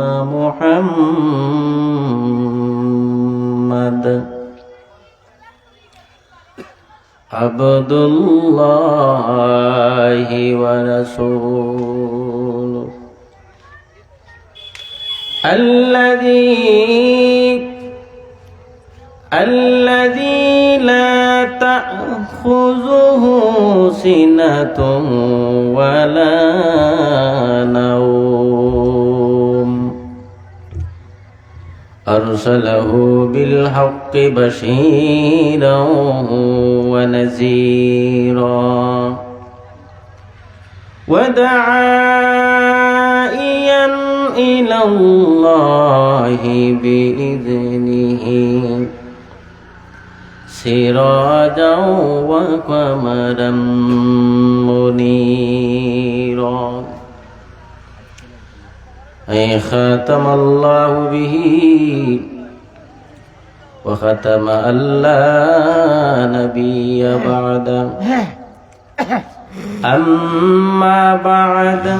محمد. عبد الله ورسوله. الذي الذي لا تأخذه سنة ولا نوم. أرسله بالحق بشيرا ونذيرا. وداعيا إلى الله بإذنه. سراجا وقمرا منيرا. أي ختم الله به وختم أن لا نبي بعد. أما بعد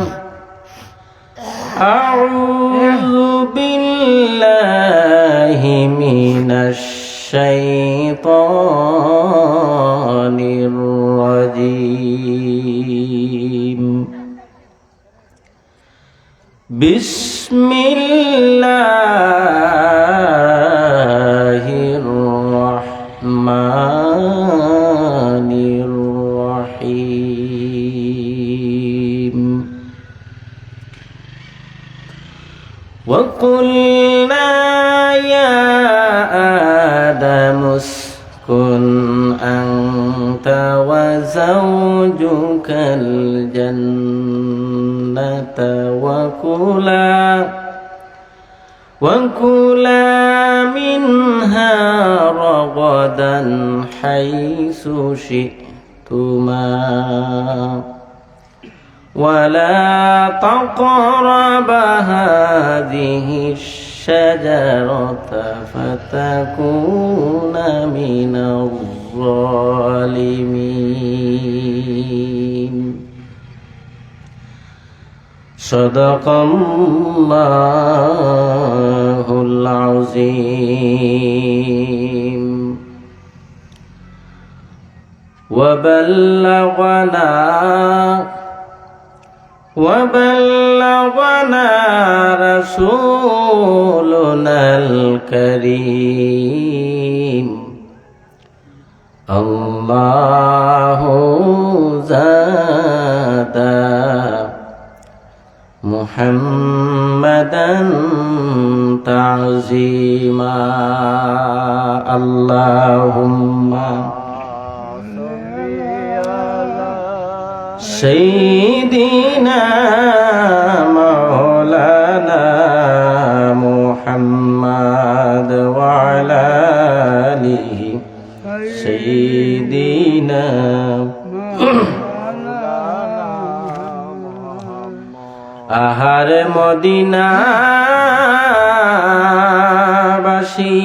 أعوذ بالله من الشيطان بسم الله الرحمن الرحيم وقلنا يا آدم اسكن أنت وزوجك الجنة وكلا وكلا منها رغدا حيث شئتما. ولا تقرب هذه الشجرة فتكون من الظالمين. صدق الله العظيم وبلغنا وبلغنا رسولنا الكريم الله زاد محمدا تعظيما اللهم سيدنا مولانا আহার মদিনা বাসী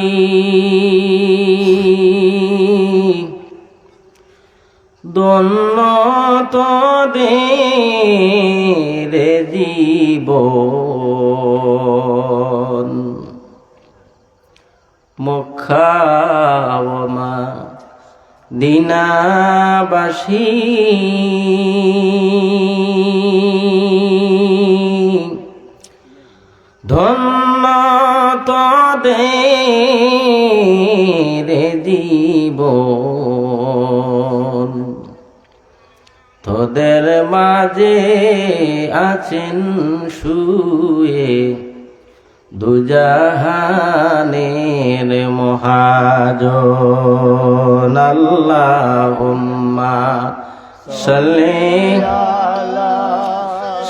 দন্য তোদের জীবন। মুখাওমা দিনাবাসী ধন্য তোদের জীবন তোদের মাঝে আছেন শুয়ে দুজাহানের মহাজন। আল্লাহুম্মা সাল্লি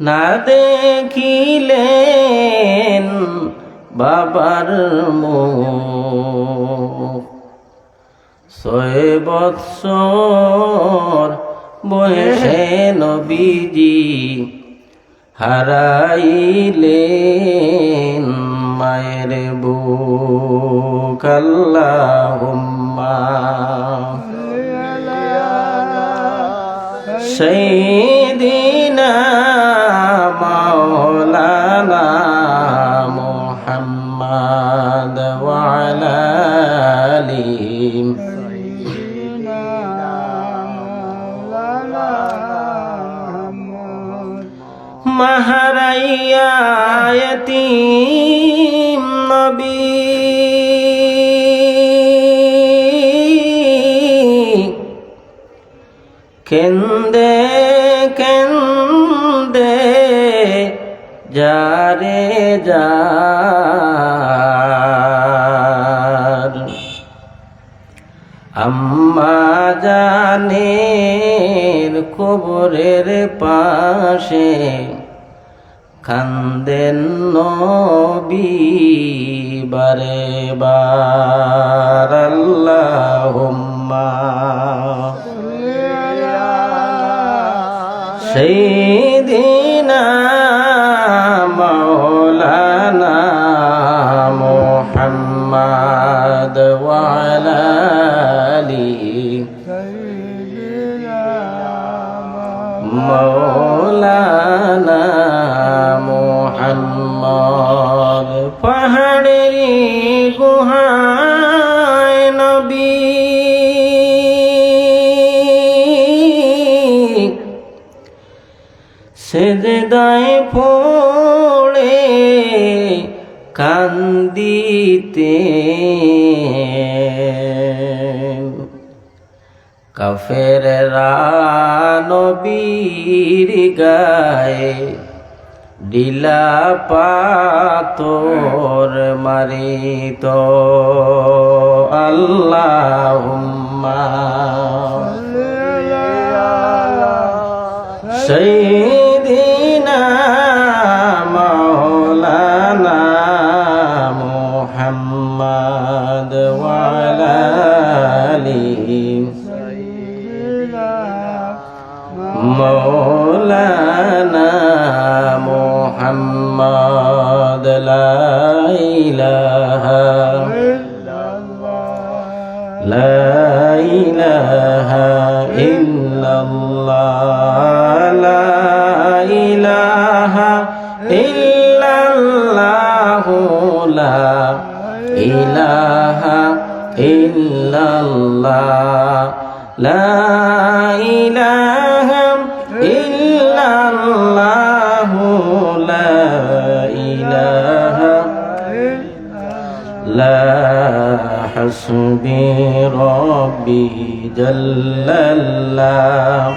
না দেখিলেন বাবার মো ছয় বৎসর বয়সে নবীজি হারাইলেন মায়ের বো কাল্লা সেই কেন্দে কেন্দে যারে যার। আম্মা জানের কবরের পাশে কান্দেন নবী বারে বার আল্লাহুম্মা সৈদিনা মৌলানা মোহাম্মদ ওয়ালা সেজদায় ফোড়ে কান্দিতে। কাফের রানবীর গায়ে ডিলা পাতর মারিত। আল্লাহ সেই ইল্লাল্লাহু লা ইলাহা ইল্লাল্লাহ লা ইলাহা ইল্লাল্লাহু লা ইলাহা লা حسبي ربي جل الله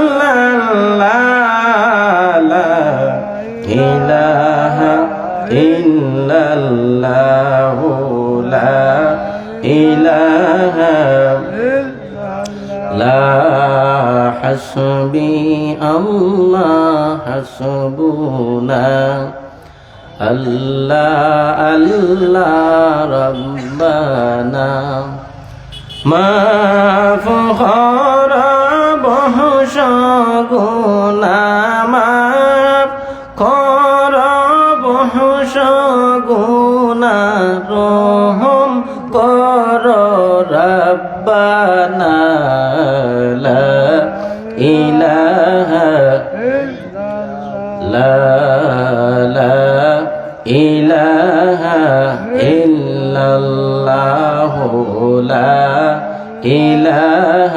আল্লাহ হাসবুনা আল্লাহ আল্লাহ রব্বানা মা ফখরা বহস গুনা কর বহস গুনা রহম কর রব্বানা إله لا لا إله إلا الله لا إله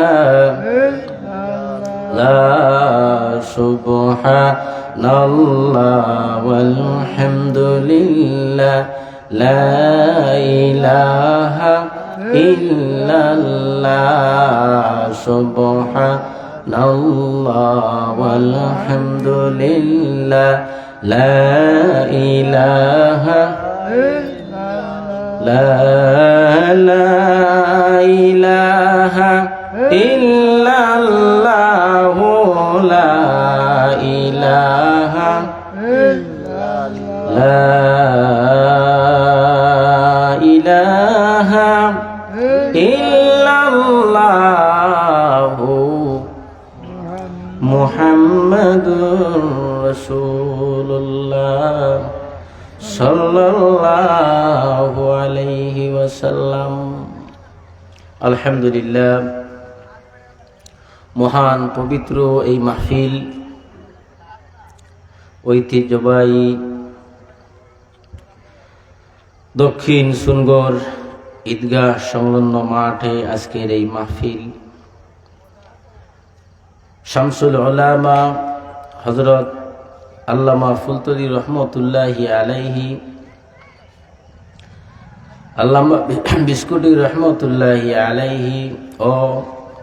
لا سبحان الله والحمد لله لا إله إلا الله سبحان الله والحمد لله. لا إله لا لا إله إلا الله. لا إله لا محمد رسول الله صلى الله عليه وسلم আলহামদুলিল্লাহ মহান পবিত্র এই মাহফিল ঐতিহ্যবাহী দক্ষিণ সুনগর ঈদগাহ সংলগ্ন মাঠে আজকের এই মাহফিল শামসুল ওলামা হজরত আল্লামা ফুলতলি রহমতুল্লাহি আলাইহি, আল্লামা বিস্কুটি রহমতুল্লাহি আলাইহি ও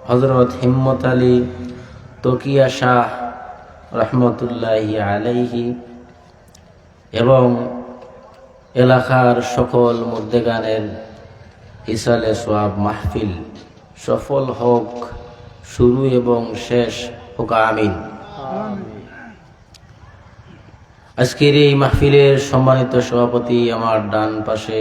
হজরত হিম্মত আলী তকিয়া শাহ রহমতুল্লাহি আলাইহি এবং এলাকার সকল মুদ্দেগানের ইসালে সোয়াব মাহফিল সফল হোক, শুরু এবং শেষ হোক আমিন। আজকের এই মাহফিলের সম্মানিত সভাপতি আমার ডান পাশে